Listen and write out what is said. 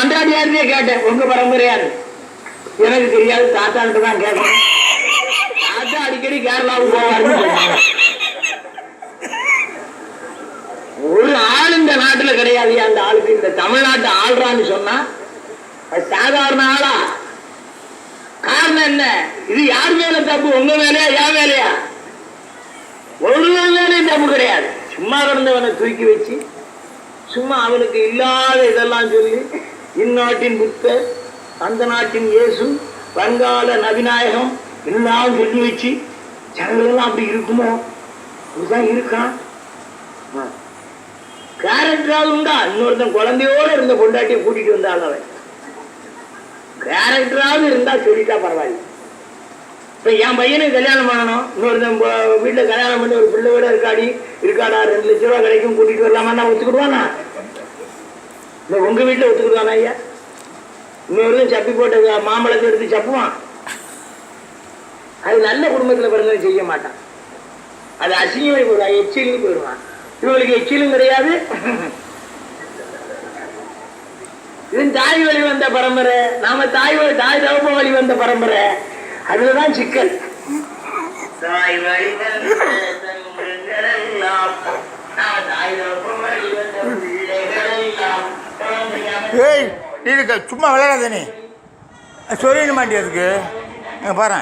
மன்றாடியாருன்னே கேட்டேன். உங்க பரம்பரையாரு. எனக்கு தெரியாது தாத்தான்ட்டு தான் கேட்டேன் தாத்தா அடிக்கடி கேரளாவுக்கு போவாருன்னு ஒரு ஆள் இந்த நாட்டுல கிடையாது. அந்த ஆளுக்கு இந்த தமிழ்நாட்டை ஆள்றான்னு சொன்னா சாதாரண ஆளா? காரணம் என்ன? இது யார் மேல தப்பு? உங்க மேலயா? யார் மேலயா? ஒரு மேலேயும் தப்பு கிடையாது. சும்மா கிடந்தவனை தூக்கி வச்சு சும்மா அவனுக்கு இல்லாத இதெல்லாம் சொல்லி இந்நாட்டின் புத்தர் அந்த நாட்டின் இயேசு வங்காள நவிநாயகம் எல்லாம் சொல்லி வச்சு ஜனங்களெல்லாம் அப்படி இருக்குமோ? இதுதான் இருக்கான். கேரக்டராவது உண்டா? இன்னொருத்தன் குழந்தையோட இருந்த பொண்டாட்டியை கூட்டிட்டு வந்தாள் அவன். கேரக்டராவது இருந்தா சொல்லிட்டா பரவாயில்ல. இப்ப என் பையனுக்கு கல்யாணம் பண்ணணும். இன்னொருத்தன் வீட்டுல கல்யாணம் பண்ணி ஒரு பிள்ளை விட இருக்காடி இருக்காடா ரெண்டு லட்ச ரூபா கிடைக்கும் கூட்டிட்டு வரலாமா நான் ஒத்துக்கிடுவானா? இல்ல உங்க வீட்டில் ஒத்துக்கிடுவானா ஐயா? இன்னொரு சப்பி போட்ட மாம்பழத்தை எடுத்து சப்புவான். அது நல்ல குடும்பத்துல பிறந்த செய்ய மாட்டான். அது அசிங்கமாய் போடுவான் எச்சிலும் போயிடுவான். இவங்களுக்கு எச்சிலும் கிடையாது. இது தாய் வழி வந்த பரம்பரை. நாம தாய் வழி தாய் தவப்ப வழி வந்த பரம்பரை. அதுலதான் சிக்கல். தாய் வழி வந்த தங்கங்களெல்லாம், நான் தாய் தகப்ப வழி வந்த பிள்ளைகளெல்லாம், குழந்தையாக ஏய் நீ சும்மா விளையாடாத நீ. சொல்லிட மாட்டியா அதுக்கு? பாரு